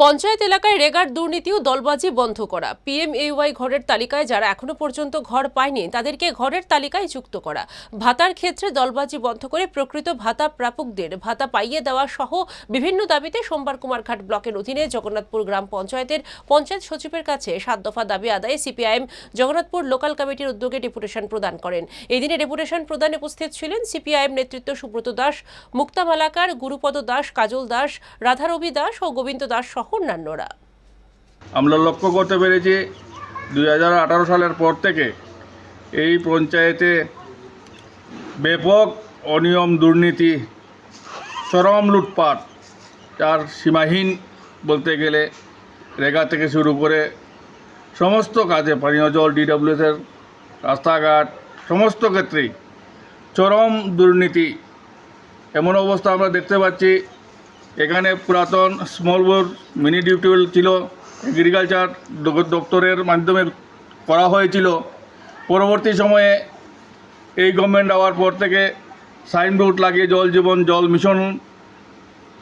পঞ্চায়েত এলাকায় রেগার দুর্নীতি ও দলবাজি বন্ধ করা। পিএমএওয়াই ঘরের তালিকায় যারা এখনও পর্যন্ত ঘর পায়নি, তাদেরকে ঘরের তালিকায় যুক্ত করা। ভাতার ক্ষেত্রে দলবাজি বন্ধ করে প্রকৃত ভাতা প্রাপকদের ভাতা পাইয়ে দেওয়া সহ বিভিন্ন দাবিতে সোমবার কুমারঘাট ব্লকের অধীনে জগন্নাথপুর গ্রাম পঞ্চায়েতের পঞ্চায়েত সচিবের কাছে সাত দফা দাবি আদায়ে সিপিআইএম জগন্নাথপুর লোকাল কমিটির উদ্যোগে ডেপুটেশন প্রদান করেন। এই দিনে ডেপুটেশন প্রদানে উপস্থিত ছিলেন সিপিআইএম নেতৃত্ব সুব্রত দাস, মুক্তা মালাকার, গুরুপদ দাস, কাজল দাস, রাধারবি দাস ও গোবিন্দ দাস সহ অন্যান্যরা আমরা লক্ষ্য করতে পেরেছি দুই হাজার আঠারো সালের পর থেকে এই পঞ্চায়েতে ব্যাপক অনিয়ম, দুর্নীতি, চরম লুটপাট, তার সীমাহীন বলতে গেলে রেগা থেকে শুরু করে সমস্ত কাজে পানীয় জল ডিডাব্লিউএসের রাস্তাঘাট, সমস্ত ক্ষেত্রেই চরম দুর্নীতি। এমন অবস্থা আমরা দেখতে পাচ্ছি এখানে পুরাতন স্মল বোর মিনি ডিউটিওয়েল ছিল এগ্রিকালচার দপ্তরের মাধ্যমে করা হয়েছিল। পরবর্তী সময়ে এই গভর্নমেন্ট হওয়ার পর থেকে সাইনবোর্ড লাগিয়ে জল জীবন, জল মিশন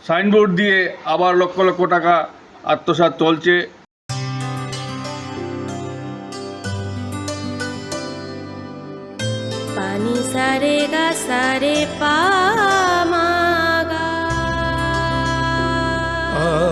সাইনবোর্ড দিয়ে আবার লক্ষ লক্ষ টাকা আত্মসাৎ চলছে। পানি সারে গা, সারে পামাগা